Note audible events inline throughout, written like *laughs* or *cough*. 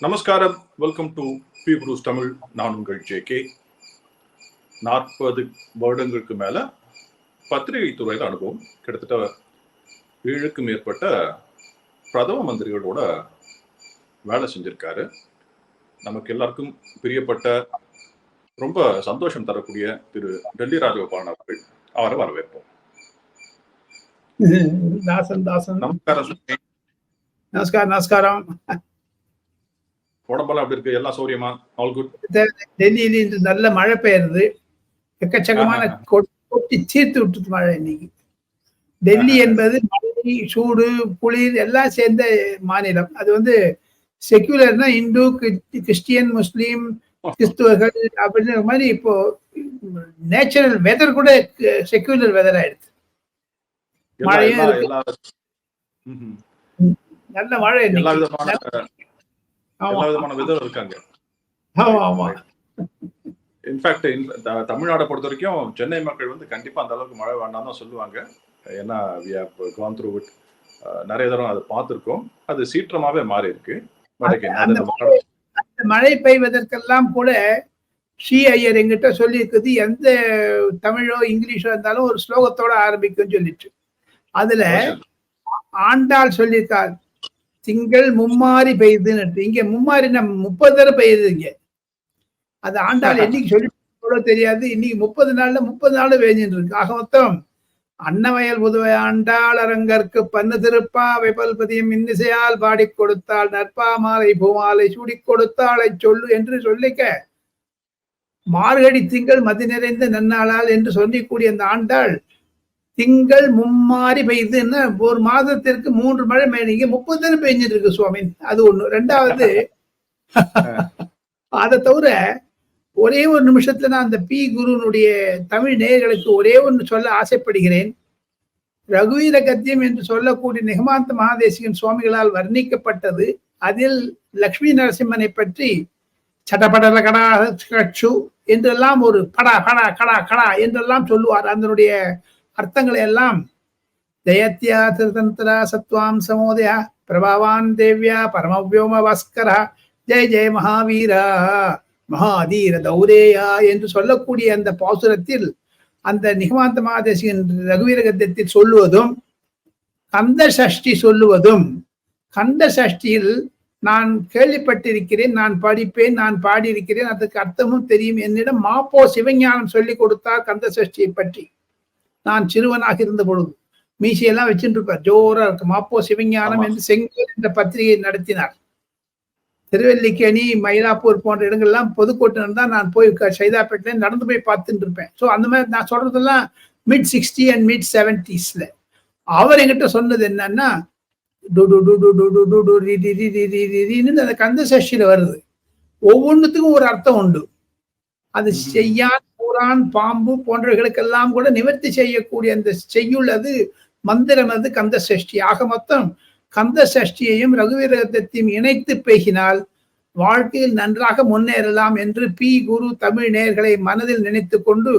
நமஸ்காரம். Welcome to P ப்ரூஸ் தமிழ் நான் உங்கள் ஜே கே நாற்பது வருடங்களுக்கு மேல பத்திரிகை துறையில் அனுபவம். கிட்டத்தட்ட ஏழுக்கு மேற்பட்ட பிரதம மந்திரிகளோட வேலை செஞ்சிருக்காரு. நமக்கு எல்லாருக்கும் பிரியப்பட்ட ரொம்ப சந்தோஷம் தரக்கூடிய திரு டெல்லி ராஜகோபாலன் அவர்கள் அவரை வரவேற்போம். *laughs* நமஸ்காரம். நமஸ்காரம் நமஸ்காரம். உடம்பெல்லாம் அப்படி இருக்கு? எல்லாம் சௌரியமா? ஆல் குட் டெல்லியில இன்று நல்ல மழை பெய்யுது எக்கச்சக்கமான கொட்டி தீர்த்து விட்டுது மழை இன்னைக்கு. டெல்லி. என்பது மழை சூடு குளிர் எல்லாம் சேர்ந்த மாநிலம். அது வந்து செக்யூலர்னா இந்து கிறிஸ்டி- கிறிஸ்டியன் முஸ்லீம் கிறிஸ்துவர்கள் அப்படின்ற மாதிரி இப்போ நேச்சுரல் வெதர் கூட செக்யூலர் வெதர் எல்லா மழையும். நல்ல மழை எல்லா விதமான விதம் இருக்காங்க. இன்ஃபேக்ட் தமிழ்நாடை பொறுத்த வரைக்கும் சென்னை மக்கள் வந்து கண்டிப்பா அந்த அளவுக்கு மழை வேண்டாம் தான் சொல்லுவாங்க. ஏன்னா through it. அஹ், நிறைய தடவை அதை பார்த்திருக்கோம். அது சீற்றமாவே மாறி இருக்கு மழை அந்த மழை பெய்வதற்கெல்லாம் கூட ஸ்ரீ ஐயர் எங்கிட்ட சொல்லி இருக்குது எந்த தமிழோ இங்கிலீஷோ இருந்தாலும் ஒரு ஸ்லோகத்தோட ஆரம்பிக்கும் சொல்லிட்டு. அதுல ஆண்டாள் சொல்லியிருக்கார். திங்கள் மும்மாரி பெய்யுதுன்னு இங்க மும்மாரி நம்ம முப்பது தடவை பெய்யுது இங்க. அது ஆண்டாள் என்னைக்கு சொல்லி தெரியாது. இன்னைக்கு முப்பது நாள்ல முப்பது நாள் பெய்ஞ்சுட்டு இருக்கு. ஆக மொத்தம் அன்னவயல் புதுவை ஆண்டாள் அரங்கற்கு பன்னு திருப்பா வைபல்பதியும் இன்னிசையால் பாடிக் கொடுத்தாள். நற்பா மாலை பூமாலை சூடி கொடுத்தாளை. சொல்லு என்று சொல்லிக்க. மார்கழி திங்கள் மதி நிறைந்த நன்னாளால் என்று சொல்லிக்கூடிய அந்த ஆண்டாள் திங்கள் மும்மாறி பெய்யுதுன்னா ஒரு மாதத்திற்கு மூன்று மழை பெய்யுங்க முப்பது தினம் பெய்ஞ்சிட்டு இருக்கு சுவாமி. அது ஒண்ணு. ரெண்டாவது *laughs* அதை தவிர ஒரே ஒரு நிமிஷத்துல நான் அந்த பி குருனுடைய தமிழ் நேயர்களுக்கு ஒரே ஒன்று சொல்ல ஆசைப்படுகிறேன். ரகுவீர கத்தியம் என்று சொல்லக்கூடிய நிகமாந்த மகாதேசிகன் சுவாமிகளால் வர்ணிக்கப்பட்டது. அதில் லக்ஷ்மி நரசிம்மனை பற்றி சடபடல கடா கட்சு என்றெல்லாம் ஒரு படா கடா கடா கடா என்றெல்லாம் சொல்லுவார். அதனுடைய அர்த்தங்களை எல்லாம் ஜெயத்யா திருதந்திரா சத்வாம் சமோதயா பிரபாவான் தேவ்யா பரமவியோம பாஸ்கரா ஜெய ஜெய மகாவீரா மகாதீர தௌரேயா என்று சொல்லக்கூடிய அந்த பாசுரத்தில் அந்த நிகமாந்த மகாதேசியின் ரகுவீர கத்தியத்தில் சொல்லுவதும் கந்த சஷ்டி சொல்லுவதும் கந்த சஷ்டியில் நான் கேள்விப்பட்டிருக்கிறேன் நான் படிப்பேன் நான் பாடியிருக்கிறேன் அதுக்கு அர்த்தமும் தெரியும். என்னிடம் மாப்போ சிவஞானம் சொல்லி கொடுத்தார் கந்த சஷ்டியை பற்றி. நான் சிறுவனாக இருந்த பொழுது மீசையெல்லாம் வச்சுட்டு இருப்பார் ஜோரா இருக்கும் அப்போ சிவஞானம் என்று செங்கோல் என்ற பத்திரிகை நடத்தினார் திருவல்லிக்கேணி மயிலாப்பூர் போன்ற இடங்கள்லாம் பொதுக்கூட்டம் தான் நான் போய் சைதாப்பேட்டில நடந்து போய் பார்த்துட்டு இருப்பேன் ஸோ அந்த மாதிரி நான் சொல்றதெல்லாம் மிட் சிக்ஸ்டி அண்ட் மிட் செவன்டிஸ்ல அவர் என்கிட்ட சொன்னது என்னன்னா அந்த கந்த சஷ்டியில வருது ஒவ்வொன்றுத்துக்கும் ஒரு அர்த்தம் உண்டு அது. செய்யான் பூரான் பாம்பு போன்றவைகளுக்கெல்லாம் கூட நிவர்த்தி செய்யக்கூடிய அந்த செய்யுள் அது மந்திரம் அது கந்த சஷ்டி ஆக மொத்தம் கந்த சஷ்டியையும் ரகுவீரகத்தையும் இணைத்து பேசினால் வாழ்க்கையில் நன்றாக முன்னேறலாம் என்று பி குரு தமிழ் நேயர்களை மனதில் நினைத்து கொண்டு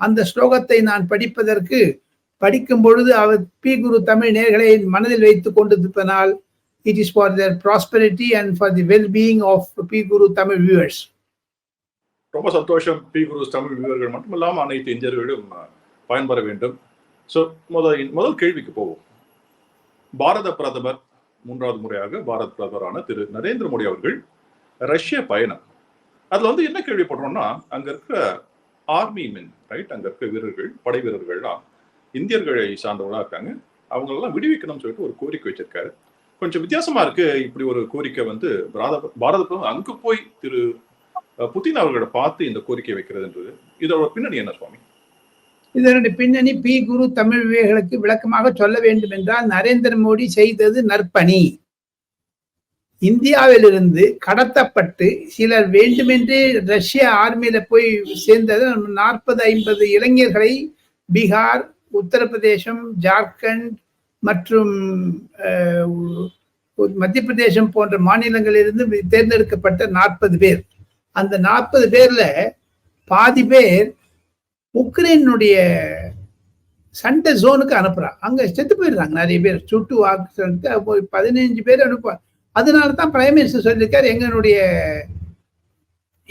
அந்த ஸ்லோகத்தை நான் படிப்பதற்கு படிக்கும் பொழுது அவர் பி குரு தமிழ் நேயர்களை மனதில் வைத்துக் கொண்டிருப்பதனால் it is for their prosperity and for the well being of P Guru Tamil viewers ரொம்ப சந்தோஷம். பி. குருஸ் தமிழ் வியூவர்கள் மட்டும் இல்லாமல் அனைத்து இந்தியர்களிடம் பயன்பெற வேண்டும். ஸோ முதல் முதல் கேள்விக்கு போவோம். பாரத பிரதமர் மூன்றாவது முறையாக பாரத பிரதமரான திரு. நரேந்திர மோடி அவர்கள் ரஷ்ய பயணம். அதில் வந்து என்ன கேள்விப்படுறோம்னா அங்கே இருக்கிற ஆர்மி மென் ரைட் அங்கே இருக்கிற வீரர்கள் படை வீரர்கள்லாம் இந்தியர்களை சார்ந்தவங்களாக இருக்காங்க. அவங்களெல்லாம் விடுவிக்கணும்னு சொல்லிட்டு ஒரு கோரிக்கை வச்சிருக்காரு. கொஞ்சம் வித்தியாசமா இருக்கு. இப்படி ஒரு கோரிக்கை வந்து பாரத பாரத பிரதமர் அங்கு போய் திரு புதின் அவர்களை பார்த்து இந்த கோரிக்கை வைக்கிறதுன்றது இதோட பின்னணி என்ன சுவாமி? இதனுடைய பின்னணி பி குரு தமிழ் விவேகளுக்கு விளக்கமாக சொல்ல வேண்டும் என்றால் நரேந்திர மோடி செய்தது நற்பணி. இந்தியாவிலிருந்து கடத்தப்பட்டு சிலர் வேண்டுமென்றே ரஷ்ய ஆர்மியில போய் சேர்ந்தது நாற்பது ஐம்பது இளைஞர்களை பீகார் உத்தரப்பிரதேசம் ஜார்க்கண்ட் மற்றும் மத்திய பிரதேசம் போன்ற மாநிலங்களிலிருந்து தேர்ந்தெடுக்கப்பட்ட நாற்பது பேர். அந்த நாற்பது பேர்ல பாதி பேர் உக்ரைனுடைய சண்டை ஜோனுக்கு அனுப்புறான் அங்க செத்து போயிடுறாங்க நிறைய பேர். சுட்டு வாக்கு பதினைஞ்சு பதினஞ்சு பேர் அனுப்ப. அதனால தான் பிரைம் மினிஸ்டர் சொல்லியிருக்கார் எங்களுடைய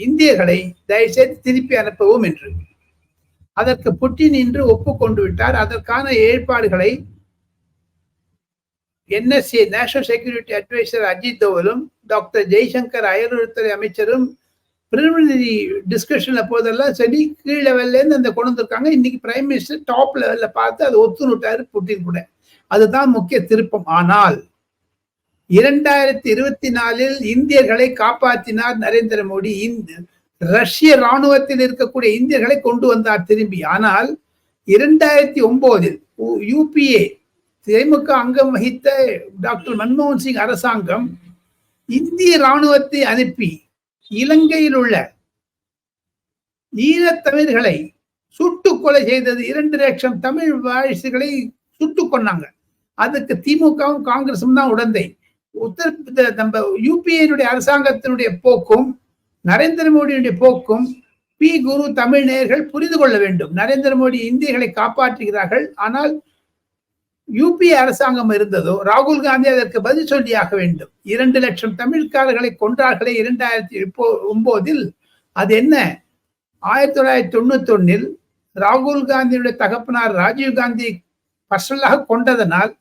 இந்தியர்களை தயவுசெய்து திருப்பி அனுப்பவும் என்று. அதற்கு புட்டின் இன்று ஒப்புக்கொண்டு விட்டார். அதற்கான ஏற்பாடுகளை NSC national security advisor Ajit தோவலும் doctor Jaishankar அயல்வழித்துறை அமைச்சரும் பிரிலிமினரி டிஸ்கஷன்ல போதெல்லாம் சரி கீழ் லெவல்ல இருந்து அந்த கொண்டு வந்திருக்காங்க. இன்னைக்கு பிரைம் மினிஸ்டர் டாப் லெவல்ல பார்த்து அதை ஒத்துணுட்டாரு புட்டின் கூட. அதுதான் முக்கிய திருப்பம். ஆனால் இரண்டாயிரத்தி இருபத்தி நாலில் இந்தியர்களை காப்பாற்றினார் நரேந்திர மோடி. இந்த ரஷ்ய ராணுவத்தில் இருக்கக்கூடிய இந்தியர்களை கொண்டு வந்தார் திரும்பி. ஆனால் இரண்டாயிரத்தி ஒன்பதில் யூபிஏ திமுக அங்கம் வகித்த டாக்டர் மன்மோகன் சிங் அரசாங்கம் இந்திய ராணுவத்தை அனுப்பி இலங்கையில் உள்ள ஈழத்தமிழர்களை சுட்டு கொலை செய்தது இரண்டு லட்சம் தமிழ் வாரிசுகளை சுட்டு கொன்னாங்க. அதுக்கு திமுகவும் காங்கிரசும் தான் உடந்தை. உத்தர நம்ம யூபிஏனுடைய அரசாங்கத்தினுடைய போக்கும் நரேந்திர மோடியுடைய போக்கும் பி குரு தமிழ் நேயர்கள் புரிந்து கொள்ள வேண்டும். நரேந்திர மோடி இந்தியர்களை காப்பாற்றுகிறார்கள். ஆனால் யூபிஏ அரசாங்கம் இருந்ததோ ராகுல் காந்தி அதற்கு பதில் சொல்லியாக வேண்டும். இரண்டு லட்சம் தமிழ்காரர்களை கொன்றார்களே இரண்டாயிரத்தி ஒன்பதில் அது என்ன? ஆயிரத்தி தொள்ளாயிரத்தி தொண்ணூத்தி ஒன்னில் ராகுல் காந்தியுடைய தகப்பனார் ராஜீவ் காந்தி பர்சனலாக கொண்டதனால்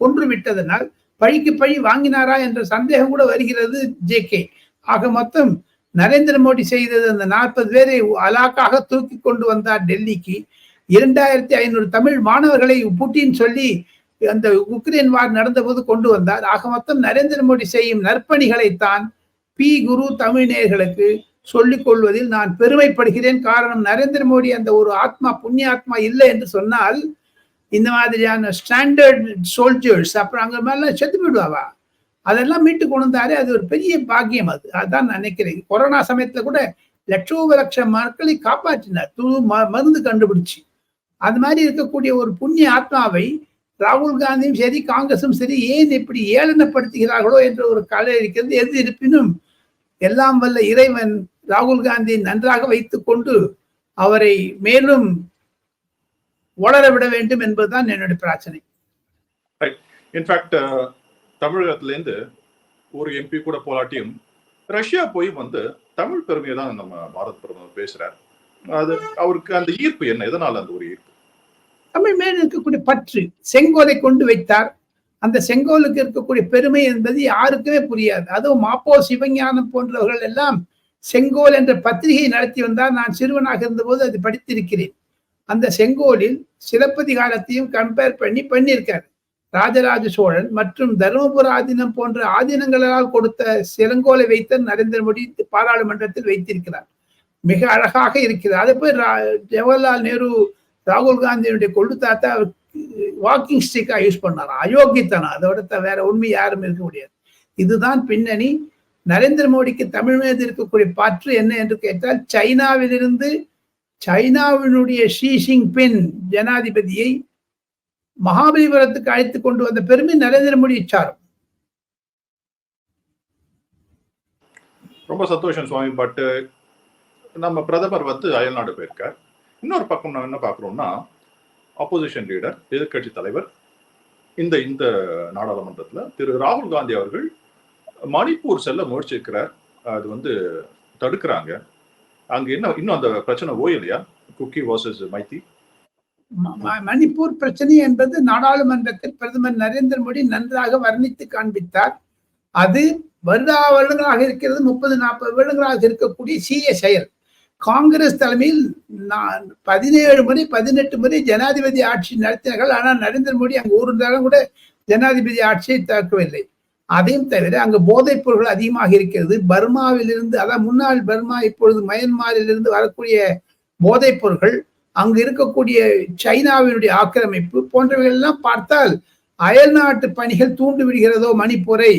கொன்று விட்டதனால் பழிக்கு பழி வாங்கினாரா என்ற சந்தேகம் கூட வருகிறது ஜே கே. ஆக மொத்தம் நரேந்திர மோடி செய்தது அந்த நாற்பது பேரை அலாக்காக தூக்கி கொண்டு வந்தார் டெல்லிக்கு. இரண்டாயிரத்தி ஐநூறு தமிழ் மாணவர்களை புட்டின் சொல்லி அந்த உக்ரைன் வார் நடந்த போது கொண்டு வந்தார். ஆக மொத்தம் நரேந்திர மோடி செய்யும் நற்பணிகளைத்தான் பி குரு தமிழ்நேயர்களுக்கு சொல்லிக் கொள்வதில் நான் பெருமைப்படுகிறேன். காரணம் நரேந்திர மோடி அந்த ஒரு ஆத்மா புண்ணிய ஆத்மா இல்லை என்று சொன்னால் இந்த மாதிரியான ஸ்டாண்டர்ட் சோல்ஜர்ஸ் அப்புறம் அங்க மாதிரிலாம் செத்து போயிடுவாவா? அதெல்லாம் மீட்டு கொண்டு வந்தாரு அது ஒரு பெரிய பாக்கியம் அது. அதான் நினைக்கிறேன். கொரோனா சமயத்துல கூட லட்சோப லட்சம் மக்களை காப்பாற்றினார். துணு மருந்து கண்டுபிடிச்சு. அது மாதிரி இருக்கக்கூடிய ஒரு புண்ணிய ஆத்மாவை ராகுல் காந்தியும் சரி காங்கிரஸும் சரி ஏன் இப்படி ஏளனப்படுத்துகிறார்களோ என்ற ஒரு கலை இருக்கிறது எது இருப்பினும் எல்லாம் வல்ல இறைவன் ராகுல் காந்தியை நன்றாக வைத்துக் கொண்டு அவரை மேலும் வளர விட வேண்டும் என்பதுதான் என்னுடைய பிரார்த்தனை. இன்ஃபேக்ட் uh, தமிழகத்திலேருந்து ஒரு எம்பி கூட போராட்டியும் ரஷ்யா போய் வந்து தமிழ் பெருமையை தான் நம்ம பாரத் பிரதமர் பேசுறார். அது அவருக்கு அந்த ஈர்ப்பு என்ன? எதனால அந்த ஒரு ஈர்ப்பு? தமிழ் மேல் இருக்கக்கூடிய பற்று செங்கோலை கொண்டு வைத்தார். அந்த செங்கோலுக்கு இருக்கக்கூடிய பெருமை என்பது யாருக்குமே புரியாது. அதுவும் மாப்போ சிவஞானம் போன்றவர்கள் எல்லாம் செங்கோல் என்ற பத்திரிகை நடத்தி வந்தால் நான் சிறுவனாக இருந்தபோது அது படித்திருக்கிறேன். அந்த செங்கோலில் சிலப்பதிகாரத்தையும் கம்பேர் பண்ணி பண்ணியிருக்காரு. ராஜராஜ சோழன் மற்றும் தருமபுர ஆதீனம் போன்ற ஆதீனங்களால் கொடுத்த செலங்கோலை வைத்த நரேந்திர மோடி பாராளுமன்றத்தில் வைத்திருக்கிறார். மிக அழகாக இருக்கிறது அதை போய் ஜவஹர்லால் நேரு ராகுல் காந்தியினுடைய கொள்ளு தாத்தா வாக்கிங் ஸ்டிக்காக யூஸ் பண்ணார்? அயோக்கியத்தனம். அதோட வேற உண்மை யாரும் இருக்க முடியாது. இதுதான் பின்னணி. நரேந்திர மோடிக்கு தமிழ் மீது இருக்கக்கூடிய பற்று என்ன என்று கேட்டால் சைனாவிலிருந்து சைனாவினுடைய ஷி பின் ஜனாதிபதியை மகாபலிபுரத்துக்கு அழைத்து கொண்டு வந்த பெருமை நரேந்திர மோடி சாரும். ரொம்ப சந்தோஷம் சுவாமி பட் நம்ம பிரதமர் வந்து அயல்நாடு போயிருக்கார். இன்னொரு பக்கம் நம்ம என்ன பார்க்குறோம்னா ஆப்போசிஷன் லீடர் எதிர்கட்சி தலைவர் இந்த இந்த நாடாளுமன்றத்தில் திரு ராகுல் காந்தி அவர்கள் மணிப்பூர் செல்ல முயற்சிக்கிறார். அது வந்து தடுக்கிறாங்க. அங்க என்ன இன்னும் அந்த பிரச்சனை ஓயலையா? குக்கி வர்சஸ் மைத்தி? மணிப்பூர் பிரச்சனை என்பது நாடாளுமன்றத்தில் பிரதமர் நரேந்திர மோடி நன்றாக வர்ணித்து காண்பித்தார். அது வருடா வருடங்களாக இருக்கிறது முப்பது நாற்பது வருடங்களாக இருக்கக்கூடிய சீய செயல். காங்கிரஸ் தலைமையில் நான் பதினேழு முறை பதினெட்டு முறை ஜனாதிபதி ஆட்சி நடத்தினார்கள். ஆனால் நரேந்திர மோடி அங்கு ஒரு கூட ஜனாதிபதி ஆட்சியை தாக்கவில்லை அதையும் தவிர அங்கு போதைப் பொருட்கள் அதிகமாக இருக்கிறது. பர்மாவிலிருந்து அதான் முன்னாள் பர்மா இப்பொழுது மயன்மாரிலிருந்து வரக்கூடிய போதைப் பொருட்கள் அங்கு இருக்கக்கூடிய சைனாவினுடைய ஆக்கிரமிப்பு போன்றவைகள் எல்லாம் பார்த்தால் அயல்நாட்டு பணிகள் தூண்டு விடுகிறதோ மணிப்பூரை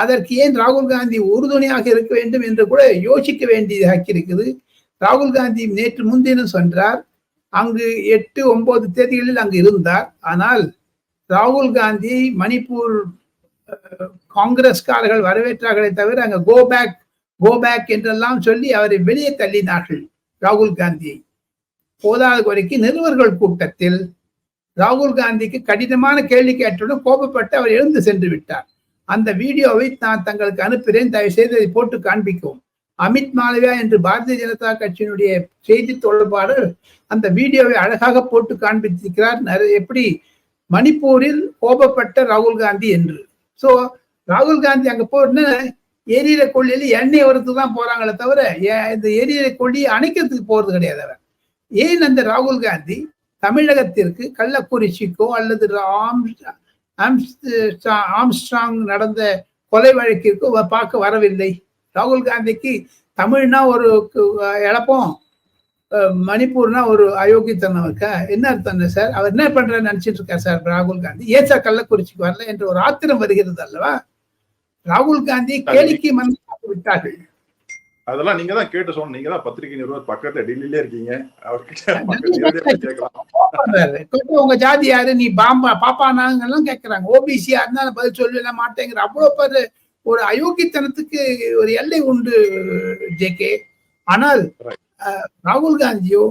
அதற்கு ஏன் ராகுல் காந்தி உறுதுணையாக இருக்க வேண்டும் என்று கூட யோசிக்க வேண்டியதாக இருக்குது. ராகுல் காந்தி நேற்று முன்தினம் சென்றார். அங்கு எட்டு ஒன்பது தேதிகளில் அங்கு இருந்தார். ஆனால் ராகுல் காந்தி மணிப்பூர் காங்கிரஸ்காரர்கள் வரவேற்றார்களே தவிர அங்க கோ பேக் கோ பேக் என்றெல்லாம் சொல்லி அவரை வெளியே தள்ளினார்கள் ராகுல் காந்தியை போதாத குறைக்கு நிருபர்கள் கூட்டத்தில் ராகுல் காந்திக்கு கடினமான கேள்வி கேட்டவுடன் கோபப்பட்டு அவர் எழுந்து சென்று விட்டார். அந்த வீடியோவை நான் தங்களுக்கு அனுப்புகிறேன். தயவு செய்து அதை போட்டு காண்பிக்கவும். அமித் மாலவியா என்று பாரதிய ஜனதா கட்சியினுடைய செய்தி தொடர்பாளர் அந்த வீடியோவை அழகாக போட்டு காண்பித்திருக்கிறார். நிறைய- எப்படி? மணிப்பூரில் கோபப்பட்ட ராகுல் காந்தி என்று. சோ ராகுல் காந்தி அங்க போன எரியிற கொள்ளியில எண்ணெய் வரத்துக்கு தான் போறாங்களே தவிர ஏ- இந்த எரியிற கொள்ளியை அணைக்கிறதுக்கு போறது கிடையாது அவர். ஏன் அந்த ராகுல் காந்தி தமிழகத்திற்கு கள்ளக்குறிச்சிக்கோ அல்லது ஆம்ஸ்ட்ராங் நடந்த கொலை வழக்கிற்கோ வ- பார்க்க வரவில்லை? ராகுல் காந்திக்கு தமிழ்னா ஒரு இழப்பம் மணிப்பூர்னா ஒரு அயோக்கியத்தனம் இருக்கா? என்ன அர்த்தம் சார்? அவர் என்ன பண்றாரு நினைச்சிட்டு இருக்கார் சார் ராகுல் காந்தி? ஏன் சார் கள்ளக்குறிச்சிக்கு வரல என்ற ஒரு ஆத்திரம் வருகிறது அல்லவா? ராகுல் காந்தி கேலிக்கு மன்னராக்கி விட்டார்கள். அதெல்லாம் நீங்க தான் கேட்டு சொன்ன நீங்க தான் பத்திரிகை நிறுவனர் பக்கத்துல டெல்லியிலே இருக்கீங்க. அவர்கிட்ட உங்க ஜாதி யாரு? நீ பாம்பா பாப்பானாங்க எல்லாம் கேக்குறாங்க. ஓபிசியா இருந்தா நான் பதில் சொல்லல மாட்டேங்கிற. அவ்வளவு பேரு ஒரு அயோக்கியத்தனத்துக்கு ஒரு எல்லை உண்டு ஜேகே ஆனால் Right. அஹ், ராகுல் காந்தியோ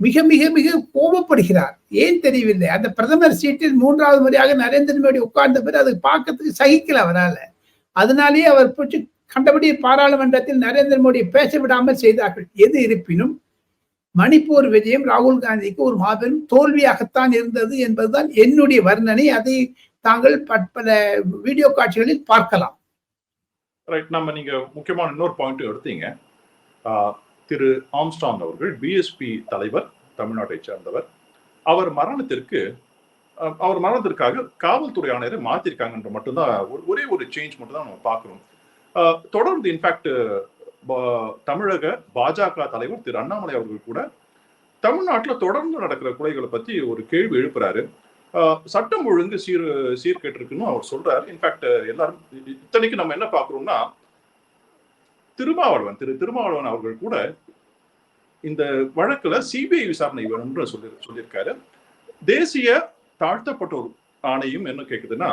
மிக மிக மிக கோபப்படுகிறார். ஏன் தெரியவில்லை? அந்த பிரதமர் சீட்டில் மூன்றாவது முறையாக நரேந்திர மோடி உட்கார்ந்த பிறகு அது பார்க்கறதுக்கு சகிக்கல அவரால. அதனாலேயே அவர் போச்சு கண்டபடி பாராளுமன்றத்தில் நரேந்திர மோடி பேச விடாமல் செய்தார்கள். எது இருப்பினும் மணிப்பூர் விஜயம் ராகுல் காந்திக்கு ஒரு மாபெரும் தோல்வியாகத்தான் இருந்தது என்பதுதான் என்னுடைய வர்ணனை. அதை தாங்கள் பற்பல வீடியோ காட்சிகளில் பார்க்கலாம். ரைட் நம்ம நீங்க முக்கியமான இன்னொரு பாயிண்ட் எடுத்தீங்க. திரு ஆம்ஸ்டாங் அவர்கள் பிஎஸ்பி தலைவர் தமிழ்நாட்டை சேர்ந்தவர். அவர் மரணத்திற்கு அவர் மரணத்திற்காக காவல்துறை ஆணையரை மாத்திருக்காங்கன்ற மட்டும்தான் ஒரே ஒரு சேஞ்ச் மட்டும் தான் நம்ம பார்க்கணும் தொடர்ந்து இன்ஃபேக்ட் தமிழக பாஜக தலைவர் திரு அண்ணாமலை அவர்கள் கூட தமிழ்நாட்டில் தொடர்ந்து நடக்கிற கொலைகளை பத்தி ஒரு கேள்வி எழுப்புறாரு. சட்டம் ஒழுங்கு சீர் சீர்கேட்டிருக்குன்னு அவர் சொல்றாரு. இன்ஃபேக்ட் எல்லாரும் இத்தனைக்கு நம்ம என்ன பார்க்குறோம்னா திருமாவளவன் திரு திருமாவளவன் அவர்கள் கூட இந்த வழக்குல சிபிஐ விசாரணை வேணும்னு சொல்லி சொல்லியிருக்காரு. தேசிய தாழ்த்தப்பட்டோர் ஆணையம் என்ன கேட்குதுன்னா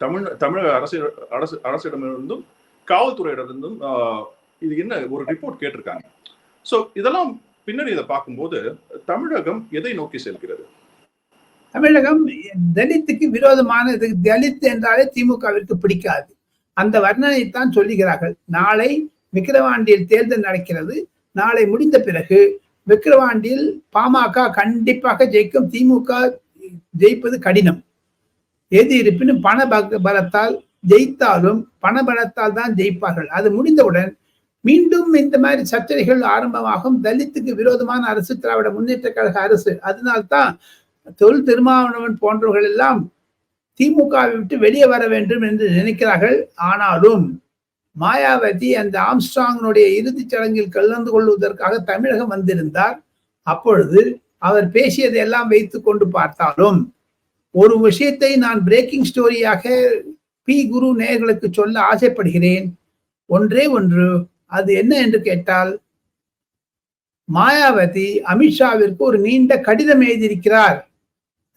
தமிழ் தமிழக அரசு அரசு அரசிடமிருந்தும் காவல்துறையிடமிருந்தும் ஆஹ், இது என்ன ஒரு ரிப்போர்ட் கேட்டிருக்காங்க. சோ இதெல்லாம் பின்னணி இதை பார்க்கும்போது தமிழகம் எதை நோக்கி செல்கிறது? தமிழகம் தலித்துக்கு விரோதமான தலித் என்றாலே திமுகவிற்கு பிடிக்காது. அந்த வர்ணனைத்தான் சொல்லுகிறார்கள். நாளை விக்கிரவாண்டியில் தேர்தல் நடக்கிறது. நாளை முடிந்த பிறகு விக்கிரவாண்டியில் பாமக கண்டிப்பாக ஜெயிக்கும். திமுக ஜெயிப்பது கடினம். எது இருப்பினும் பண பலத்தால் ஜெயித்தாலும் பண பலத்தால் தான் ஜெயிப்பார்கள். அது முடிந்தவுடன் மீண்டும் இந்த மாதிரி சர்ச்சைகள் ஆரம்பமாகும். தலித்துக்கு விரோதமான அரசு திராவிட முன்னேற்ற கழக அரசு. அதனால்தான் தொல் திருமாவளவன் போன்றவர்கள் எல்லாம் திமுகவை விட்டு வெளியே வர வேண்டும் என்று நினைக்கிறார்கள். ஆனாலும் மாயாவதி அந்த ஆம்ஸ்ட்ராங்கினுடைய இறுதிச் சடங்கில் கலந்து கொள்வதற்காக தமிழகம் வந்திருந்தார். அப்பொழுது அவர் பேசியதை எல்லாம் வைத்து கொண்டு பார்த்தாலும் ஒரு விஷயத்தை நான் பிரேக்கிங் ஸ்டோரியாக பி. குரு நேயர்களுக்கு சொல்ல ஆசைப்படுகிறேன். ஒன்றே ஒன்று அது என்ன என்று கேட்டால் மாயாவதி அமித்ஷாவிற்கு ஒரு நீண்ட கடிதம் எழுதியிருக்கிறார்.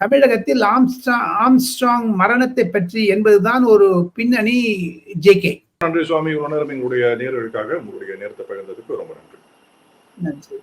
தமிழகத்தில் ஆம்ஸ்ட்ராங் ஆம்ஸ்ட்ராங் மரணத்தை பற்றி என்பதுதான் ஒரு பின்னணி ஜேகே நன்றி சுவாமி நேரம் எங்களுடைய நேர்களுக்காக உங்களுடைய நேரத்தை பகிர்ந்ததுக்கு ரொம்ப நன்றி. நன்றி.